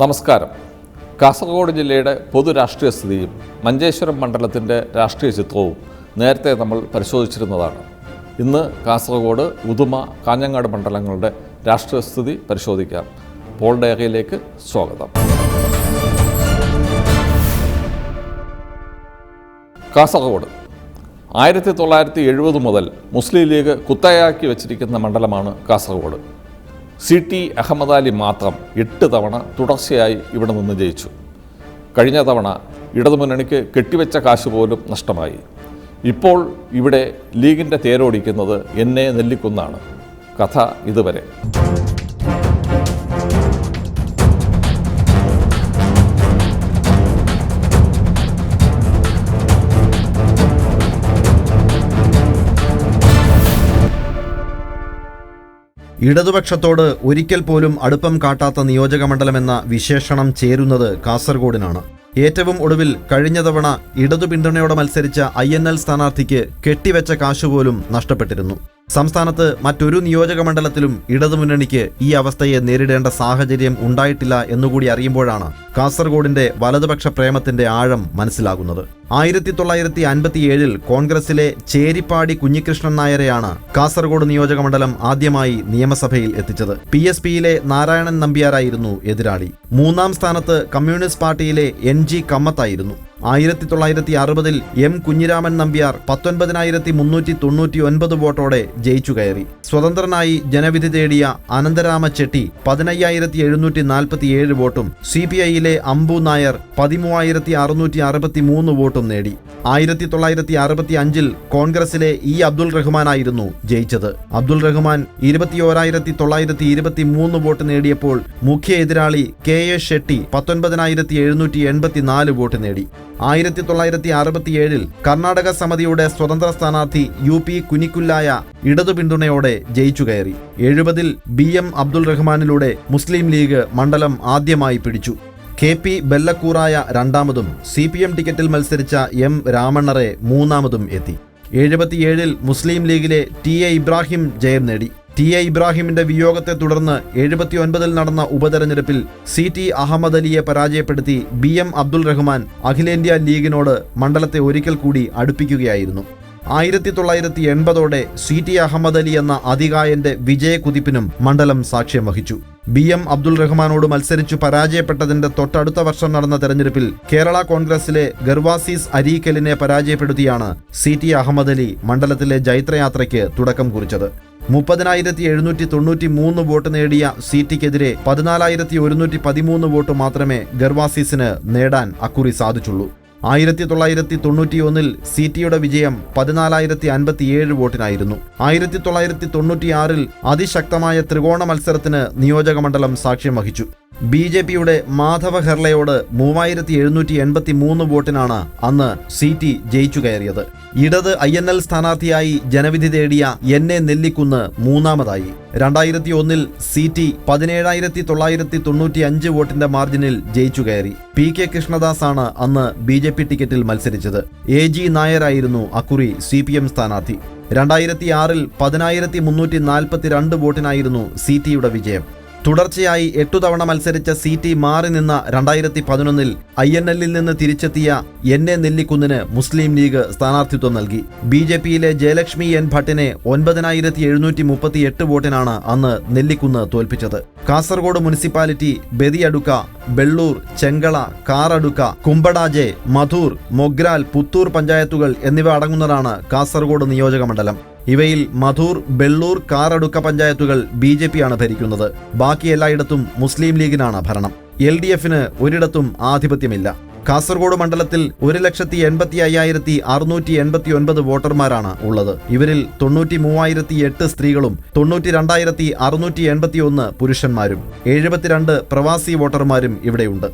നമസ്കാരം. കാസർഗോഡ് ജില്ലയുടെ പൊതു രാഷ്ട്രീയ സ്ഥിതിയും മഞ്ചേശ്വരം മണ്ഡലത്തിന്റെ രാഷ്ട്രീയ ചിത്രവും നേരത്തെ നമ്മൾ പരിശോധിച്ചിരുന്നതാണ്. ഇന്ന് കാസർഗോഡ് ഉദുമ കാഞ്ഞങ്ങാട് മണ്ഡലങ്ങളുടെ രാഷ്ട്രീയ സ്ഥിതി പരിശോധിക്കാം. പോൾ ഡയറിയിലേക്ക് സ്വാഗതം. കാസർഗോഡ് ആയിരത്തി തൊള്ളായിരത്തി എഴുപത് മുതൽ മുസ്ലിം ലീഗ് കുത്തയാക്കി വെച്ചിരിക്കുന്ന മണ്ഡലമാണ് കാസർഗോഡ്. സി ടി അഹമ്മദ് അലി മാത്രം എട്ട് തവണ തുടർച്ചയായി ഇവിടെ നിന്ന് ജയിച്ചു. കഴിഞ്ഞ തവണ ഇടതുമുന്നണിക്ക് കെട്ടിവെച്ച കാശ് പോലും നഷ്ടമായി. ഇപ്പോൾ ഇവിടെ ലീഗിന്റെ തേരോടിക്കുന്നത് എന്നെ നെല്ലിക്കുന്നാണ്. കഥ ഇതുവരെ. ഇടതുപക്ഷത്തോട് ഒരിക്കൽ പോലും അടുപ്പം കാട്ടാത്ത നിയോജകമണ്ഡലമെന്ന വിശേഷണം ചേരുന്നത് കാസർഗോഡിനാണ്. ഏറ്റവും ഒടുവിൽ കഴിഞ്ഞ തവണ ഇടതു പിന്തുണയോടെ മത്സരിച്ച ഐ എൻ എൽ സ്ഥാനാർത്ഥിക്ക് കെട്ടിവെച്ച കാശുപോലും നഷ്ടപ്പെട്ടിരുന്നു. സംസ്ഥാനത്ത് മറ്റൊരു നിയോജകമണ്ഡലത്തിലും ഇടതുമുന്നണിക്ക് ഈ അവസ്ഥയെ നേരിടേണ്ട സാഹചര്യം ഉണ്ടായിട്ടില്ല എന്നുകൂടി അറിയുമ്പോഴാണ് കാസർഗോഡിന്റെ വലതുപക്ഷ പ്രേമത്തിന്റെ ആഴം മനസ്സിലാകുന്നത്. ആയിരത്തി തൊള്ളായിരത്തി അൻപത്തിയേഴിൽ കോൺഗ്രസിലെ ചേരിപ്പാടി കുഞ്ഞികൃഷ്ണൻ നായരെയാണ് കാസർഗോഡ് നിയോജക മണ്ഡലം ആദ്യമായി നിയമസഭയിൽ എത്തിച്ചത്. പി എസ് പിയിലെ നാരായണൻ നമ്പ്യാരായിരുന്നു എതിരാളി. മൂന്നാം സ്ഥാനത്ത് കമ്മ്യൂണിസ്റ്റ് പാർട്ടിയിലെ എൻ ജി കമ്മത്തായിരുന്നു. ആയിരത്തി തൊള്ളായിരത്തി അറുപതിൽ എം കുഞ്ഞിരാമൻ നമ്പ്യാർ പത്തൊൻപതിനായിരത്തി മുന്നൂറ്റി തൊണ്ണൂറ്റി ഒൻപത് വോട്ടോടെ ജയിച്ചു കയറി. സ്വതന്ത്രനായി ജനവിധി തേടിയ അനന്തരാമ ചെട്ടി പതിനയ്യായിരത്തി എഴുന്നൂറ്റി നാൽപ്പത്തി ഏഴ് വോട്ടും സി പി ഐയിലെ അംബു നായർ പതിമൂവായിരത്തി അറുന്നൂറ്റി അറുപത്തി മൂന്ന് വോട്ടും നേടി. ആയിരത്തി തൊള്ളായിരത്തി അറുപത്തി അഞ്ചിൽ കോൺഗ്രസിലെ ഇ അബ്ദുൾ റഹ്മാനായിരുന്നു ജയിച്ചത്. അബ്ദുൾ റഹ്മാൻ ഇരുപത്തിയോരായിരത്തി തൊള്ളായിരത്തി ഇരുപത്തി മൂന്ന് വോട്ട് നേടിയപ്പോൾ മുഖ്യ എതിരാളി കെ എ ഷെട്ടി പത്തൊൻപതിനായിരത്തി എഴുന്നൂറ്റി എൺപത്തി നാല് വോട്ട് നേടി. ആയിരത്തി തൊള്ളായിരത്തി അറുപത്തിയേഴിൽ കർണാടക സമിതിയുടെ സ്വതന്ത്ര സ്ഥാനാർത്ഥി യു പി കുനിക്കുല്ലായ ഇടതു പിന്തുണയോടെ ജയിച്ചു കയറി. എഴുപതിൽ ബി എം അബ്ദുൾ റഹ്മാനിലൂടെ മുസ്ലിം ലീഗ് മണ്ഡലം ആദ്യമായി പിടിച്ചു. കെ പി ബെല്ലക്കൂറായ രണ്ടാമതും സി പി എം ടിക്കറ്റിൽ മത്സരിച്ച എം രാമണ്ണറെ മൂന്നാമതും എത്തി. എഴുപത്തിയേഴിൽ മുസ്ലിം ലീഗിലെ ടി എ ഇബ്രാഹിം ജയം നേടി. ടി എ ഇബ്രാഹിമിന്റെ വിയോഗത്തെ തുടർന്ന് എഴുപത്തിയൊൻപതിൽ നടന്ന ഉപതെരഞ്ഞെടുപ്പിൽ സി ടി അഹമ്മദ് അലിയെ പരാജയപ്പെടുത്തി ബി എം അബ്ദുൾ റഹ്മാൻ അഖിലേന്ത്യാ ലീഗിനോട് മണ്ഡലത്തെ ഒരിക്കൽ കൂടി അടുപ്പിക്കുകയായിരുന്നു. ആയിരത്തി തൊള്ളായിരത്തി എൺപതോടെ സി ടി അഹമ്മദ് അലി എന്ന അധികായന്റെ വിജയകുതിപ്പിനും മണ്ഡലം സാക്ഷ്യം വഹിച്ചു. ബി എം അബ്ദുൾ റഹ്മാനോട് മത്സരിച്ചു പരാജയപ്പെട്ടതിന്റെ തൊട്ടടുത്ത വർഷം നടന്ന തെരഞ്ഞെടുപ്പിൽ കേരള കോൺഗ്രസിലെ ഗർവാസീസ് അരീക്കലിനെ പരാജയപ്പെടുത്തിയാണ് സി ടി അഹമ്മദ് അലി മണ്ഡലത്തിലെ ജൈത്രയാത്രയ്ക്ക് തുടക്കം കുറിച്ചത്. മുപ്പതിനായിരത്തി എഴുന്നൂറ്റി തൊണ്ണൂറ്റി മൂന്ന് വോട്ട് നേടിയ സീറ്റിക്കെതിരെ പതിനാലായിരത്തി ഒരുന്നൂറ്റി പതിമൂന്ന് വോട്ട് മാത്രമേ ഗർവാസീസിന് നേടാൻ അക്കുറി സാധിച്ചുള്ളൂ. ആയിരത്തി തൊള്ളായിരത്തി തൊണ്ണൂറ്റിയൊന്നിൽ സി ടിയുടെ വിജയം പതിനാലായിരത്തി അൻപത്തിയേഴ് വോട്ടിനായിരുന്നു. ആയിരത്തി തൊള്ളായിരത്തി തൊണ്ണൂറ്റിയാറിൽ അതിശക്തമായ ത്രികോണ മത്സരത്തിന് നിയോജകമണ്ഡലം സാക്ഷ്യം വഹിച്ചു. ബി ജെ പിയുടെ മാധവ ഹെർലയോട് മൂവായിരത്തി എഴുന്നൂറ്റി എൺപത്തി മൂന്ന് വോട്ടിനാണ് അന്ന് സി ടി ജയിച്ചു കയറിയത് ഇടത് ഐ എൻ എൽ സ്ഥാനാർത്ഥിയായി ജനവിധി തേടിയ എൻ എ നെല്ലിക്കുന്ന് മൂന്നാമതായി. രണ്ടായിരത്തി ഒന്നിൽ സി ടി പതിനേഴായിരത്തി തൊള്ളായിരത്തി തൊണ്ണൂറ്റി അഞ്ച് വോട്ടിന്റെ മാർജിനിൽ ജയിച്ചു കയറി പി കെ കൃഷ്ണദാസ് ആണ് അന്ന് ബി ജെ പി ടിക്കറ്റിൽ മത്സരിച്ചത് എ ജി നായരായിരുന്നു അക്കുറി സി പി എം സ്ഥാനാർത്ഥി. രണ്ടായിരത്തി ആറിൽ പതിനായിരത്തി മുന്നൂറ്റി നാൽപ്പത്തി രണ്ട് വോട്ടിനായിരുന്നു സി ടിയുടെ വിജയം. തുടർച്ചയായി എട്ടു തവണ മത്സരിച്ച ടി മാറി നിന്ന രണ്ടായിരത്തി പതിനൊന്നിൽ ഐ എൻ എല്ലിൽ നിന്ന് തിരിച്ചെത്തിയ എൻ എ നെല്ലിക്കുന്നിന് മുസ്ലിം ലീഗ് സ്ഥാനാർത്ഥിത്വം നൽകി. ബി ജെ പിയിലെ ജയലക്ഷ്മി എൻ ഭട്ടിനെ ഒൻപതിനായിരത്തി എഴുന്നൂറ്റി മുപ്പത്തി എട്ട് വോട്ടിനാണ് അന്ന് നെല്ലിക്കുന്ന് തോൽപ്പിച്ചത്. കാസർഗോഡ് മുനിസിപ്പാലിറ്റി ബെതിയടുക്ക ബെള്ളൂർ ചെങ്കള കാറടുക്ക കുമ്പടാജെ മധൂർ മൊഗ്രാൽ പുത്തൂർ പഞ്ചായത്തുകൾ എന്നിവ അടങ്ങുന്നതാണ് കാസർഗോഡ് നിയോജകമണ്ഡലം. ഇവയിൽ മധൂർ ബെള്ളൂർ കാറടുക്ക പഞ്ചായത്തുകൾ ബി ജെ പിയാണ് ഭരിക്കുന്നത്. ബാക്കി എല്ലായിടത്തും മുസ്ലിം ലീഗിനാണ് ഭരണം. എൽ ഡി എഫിന് ഒരിടത്തും ആധിപത്യമില്ല. കാസർഗോഡ് മണ്ഡലത്തിൽ ഒരു ലക്ഷത്തി എൺപത്തി അയ്യായിരത്തി അറുന്നൂറ്റി എൺപത്തി ഒൻപത് വോട്ടർമാരാണ് ഉള്ളത്. ഇവരിൽ തൊണ്ണൂറ്റി മൂവായിരത്തി എട്ട് സ്ത്രീകളും തൊണ്ണൂറ്റി രണ്ടായിരത്തി അറുന്നൂറ്റി എൺപത്തി ഒന്ന് പുരുഷന്മാരും എഴുപത്തിരണ്ട് പ്രവാസി വോട്ടർമാരും ഇവിടെയുണ്ട്.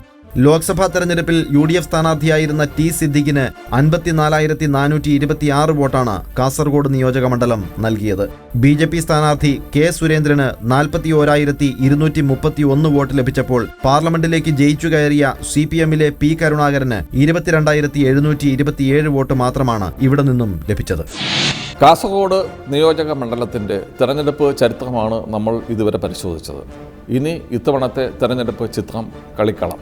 ലോക്സഭാ തെരഞ്ഞെടുപ്പിൽ യു ഡി എഫ് സ്ഥാനാർത്ഥിയായിരുന്ന ടി സിദ്ദിഖിന് അൻപത്തിനാലായിരത്തി നാനൂറ്റി ഇരുപത്തിയാറ് വോട്ടാണ് കാസർഗോഡ് നിയോജക മണ്ഡലം നൽകിയത്. ബി ജെ പി സ്ഥാനാർത്ഥി കെ സുരേന്ദ്രന് നാൽപ്പത്തി ഓരായിരത്തി ഇരുന്നൂറ്റി മുപ്പത്തി ഒന്ന് വോട്ട് ലഭിച്ചപ്പോൾ പാർലമെന്റിലേക്ക് ജയിച്ചു കയറിയ സി പി എമ്മിലെ പി കരുണാകരന് ഇരുപത്തിരണ്ടായിരത്തി എഴുന്നൂറ്റി ഇരുപത്തിയേഴ് വോട്ട് മാത്രമാണ് ഇവിടെ നിന്നും ലഭിച്ചത്. കാസർഗോഡ് നിയോജക മണ്ഡലത്തിന്റെ തെരഞ്ഞെടുപ്പ് ചരിത്രമാണ് നമ്മൾ ഇതുവരെ പരിശോധിച്ചത്. ഇനി ഇത്തവണത്തെ തെരഞ്ഞെടുപ്പ് ചിത്രം കളിക്കളം.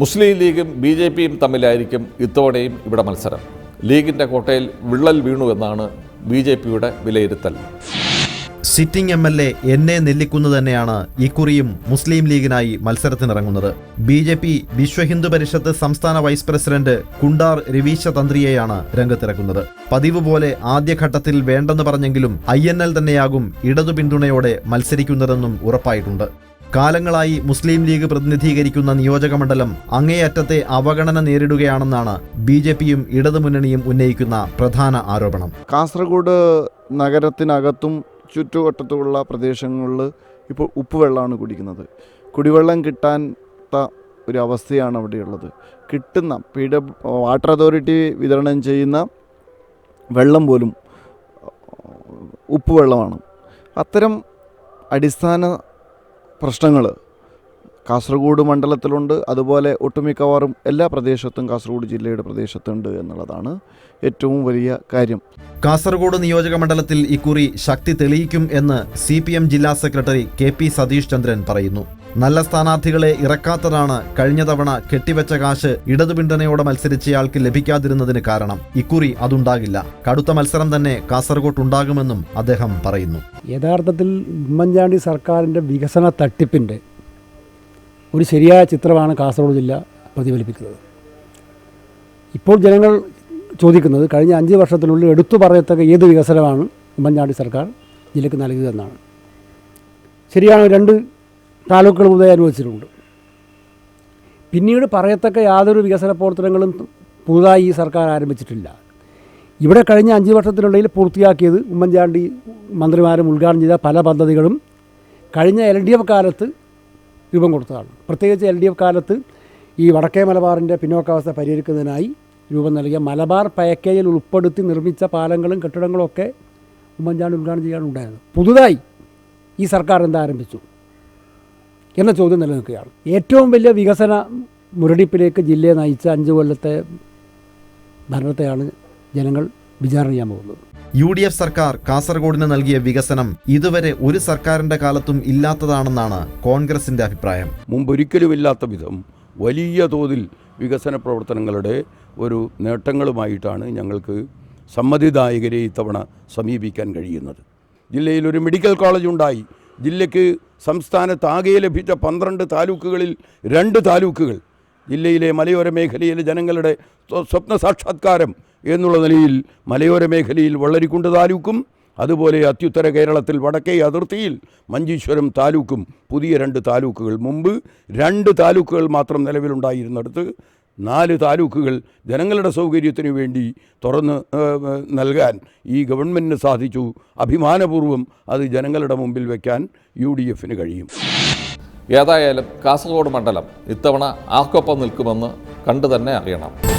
മുസ്ലിം ലീഗും ബി ജെ പിയും തമ്മിലായിരിക്കും ഇത്തവണയും ഇവിടെ മത്സരം. ലീഗിന്റെ കോട്ടയിൽ വിള്ളൽ വീണു എന്നാണ് ബി ജെ പിയുടെ വിലയിരുത്തൽ. സിറ്റിംഗ് എം എൽ എ എന്നെ നെല്ലിക്കുന്ന് തന്നെയാണ് ഇക്കുറിയും മുസ്ലിം ലീഗിനായി മത്സരത്തിനിറങ്ങുന്നത്. B J P Vishwa Hindu Parishad സംസ്ഥാന വൈസ് പ്രസിഡന്റ് കുണ്ടാർ രവീശ തന്ത്രിയെയാണ് രംഗത്തിറക്കുന്നത്. പതിവ് പോലെ ആദ്യഘട്ടത്തിൽ വേണ്ടെന്ന് പറഞ്ഞെങ്കിലും ഐ എൻ എൽ തന്നെയാകും ഇടതു പിന്തുണയോടെ മത്സരിക്കുന്നതെന്നും ഉറപ്പായിട്ടുണ്ട്. കാലങ്ങളായി മുസ്ലിം ലീഗ് പ്രതിനിധീകരിക്കുന്ന നിയോജക മണ്ഡലം അങ്ങേയറ്റത്തെ അവഗണന നേരിടുകയാണെന്നാണ് ബി ജെ പിയും ഇടതുമുന്നണിയും ഉന്നയിക്കുന്ന പ്രധാന ആരോപണം. കാസർഗോഡ് നഗരത്തിനകത്തും ചുറ്റുവട്ടത്തുമുള്ള പ്രദേശങ്ങളിൽ ഇപ്പോൾ ഉപ്പുവെള്ളമാണ് കുടിക്കുന്നത്. കുടിവെള്ളം കിട്ടാത്ത ഒരു അവസ്ഥയാണ് അവിടെയുള്ളത്. കിട്ടുന്ന പി ഡബ്ല്യു വാട്ടർ അതോറിറ്റി വിതരണം ചെയ്യുന്ന വെള്ളം പോലും ഉപ്പുവെള്ളമാണ്. അത്തരം അടിസ്ഥാന പ്രശ്നങ്ങൾ. കാസർഗോഡ് മണ്ഡലത്തിലുണ്ട്. അതുപോലെ ഒട്ടുമിക്കവാറും എല്ലാ പ്രദേശത്തും കാസർഗോഡ് ജില്ലയുടെ പ്രദേശത്തുണ്ട് എന്നുള്ളതാണ് ഏറ്റവും വലിയ കാര്യം. കാസർഗോഡ് നിയോജക മണ്ഡലത്തിൽ ഇക്കുറി ശക്തി തെളിയിക്കും എന്ന് സി ജില്ലാ സെക്രട്ടറി കെ സതീഷ് ചന്ദ്രൻ പറയുന്നു. നല്ല സ്ഥാനാർത്ഥികളെ ഇറക്കാത്തതാണ് കഴിഞ്ഞ തവണ കെട്ടിവെച്ച കാശ് ഇടതുപിന്തുണയോടെ മത്സരിച്ചയാൾക്ക് ലഭിക്കാതിരുന്നതിന് കാരണം. ഇക്കുറി അതുണ്ടാകില്ല. കടുത്ത മത്സരം തന്നെ കാസർഗോട്ട് ഉണ്ടാകുമെന്നും അദ്ദേഹം പറയുന്നു. യഥാർത്ഥത്തിൽ ഉമ്മൻചാണ്ടി സർക്കാരിന്റെ വികസന തട്ടിപ്പിന്റെ ഒരു ശരിയായ ചിത്രമാണ് കാസർഗോഡ് ജില്ല പ്രതിഫലിപ്പിക്കുന്നത്. ഇപ്പോൾ ജനങ്ങൾ ചോദിക്കുന്നത് കഴിഞ്ഞ അഞ്ച് വർഷത്തിനുള്ളിൽ എടുത്തു പറയത്തക്ക ഏത് വികസനമാണ് ഉമ്മൻചാണ്ടി സർക്കാർ ജില്ലയ്ക്ക് നൽകിയതെന്നാണ്. ശരിയാണ് രണ്ട് താലൂക്കുകൾ മുതൽ അനുവദിച്ചിട്ടുണ്ട്. പിന്നീട് പറയത്തക്ക യാതൊരു വികസന പ്രവർത്തനങ്ങളും പുതുതായി ഈ സർക്കാർ ആരംഭിച്ചിട്ടില്ല. ഇവിടെ കഴിഞ്ഞ അഞ്ച് വർഷത്തിനുള്ളിൽ പൂർത്തിയാക്കിയത് ഉമ്മൻചാണ്ടി മന്ത്രിമാരും ഉദ്ഘാടനം ചെയ്ത പല പദ്ധതികളും കഴിഞ്ഞ എൽ ഡി എഫ് കാലത്ത് രൂപം കൊടുത്തതാണ്. പ്രത്യേകിച്ച് എൽ ഡി എഫ് കാലത്ത് ഈ വടക്കേ മലബാറിന്റെ പിന്നോക്കാവസ്ഥ പരിഹരിക്കുന്നതിനായി രൂപം നൽകിയ മലബാർ പാക്കേജിൽ ഉൾപ്പെടുത്തി നിർമ്മിച്ച പാലങ്ങളും കെട്ടിടങ്ങളും ഒക്കെ ഉമ്മൻചാണ്ടി ഉദ്ഘാടനം ചെയ്യാനുണ്ടായിരുന്നു. പുതുതായി ഈ സർക്കാർ എന്താ ആരംഭിച്ചു എന്ന ചോദ്യം നിലനിൽക്കുകയാണ്. ഏറ്റവും വലിയ വികസന മുരടിപ്പിലേക്ക് ജില്ലയെ നയിച്ച അഞ്ച് കൊല്ലത്തെ ഭരണത്തെയാണ് ജനങ്ങൾ വിചാരണ ചെയ്യാൻ പോകുന്നത്. യു ഡി എഫ് സർക്കാർ കാസർഗോഡിന് നൽകിയ വികസനം ഇതുവരെ ഒരു സർക്കാരിന്റെ കാലത്തും ഇല്ലാത്തതാണെന്നാണ് കോൺഗ്രസിന്റെ അഭിപ്രായം. മുമ്പൊരിക്കലുമില്ലാത്ത വിധം വലിയ തോതിൽ വികസന പ്രവർത്തനങ്ങളുടെ ഒരു നേട്ടങ്ങളുമായിട്ടാണ് ഞങ്ങൾക്ക് സമ്മതിദായകരെ ഇത്തവണ സമീപിക്കാൻ കഴിയുന്നത്. ജില്ലയിൽ ഒരു മെഡിക്കൽ കോളേജ് ഉണ്ടായി ജില്ലയ്ക്ക് സംസ്ഥാനത്താകെ ലഭിച്ച പന്ത്രണ്ട് താലൂക്കുകളിൽ രണ്ട് താലൂക്കുകൾ. ജില്ലയിലെ മലയോര മേഖലയിലെ ജനങ്ങളുടെ സ്വ- സ്വപ്ന സാക്ഷാത്കാരം എന്നുള്ള നിലയിൽ മലയോര മേഖലയിൽ വള്ളരിക്കുണ്ട് താലൂക്കും അതുപോലെ അത്യുത്തര കേരളത്തിൽ വടക്കേ അതിർത്തിയിൽ മഞ്ചീശ്വരം താലൂക്കും പുതിയ രണ്ട് താലൂക്കുകൾ മുമ്പ് രണ്ട് താലൂക്കുകൾ മാത്രം നിലവിലുണ്ടായിരുന്നിടത്ത് നാല് താലൂക്കുകൾ ജനങ്ങളുടെ സൗകര്യത്തിനു വേണ്ടി തുറന്ന് നൽകാൻ ഈ ഗവൺമെന്റിന് സാധിച്ചു. അഭിമാനപൂർവം അത് ജനങ്ങളുടെ മുമ്പിൽ വയ്ക്കാൻ യു ഡി എഫിന് കഴിയും. ഏതായാലും കാസർഗോഡ് മണ്ഡലം ഇത്തവണ ആർക്കൊപ്പം നിൽക്കുമെന്ന് കണ്ടു തന്നെ അറിയണം.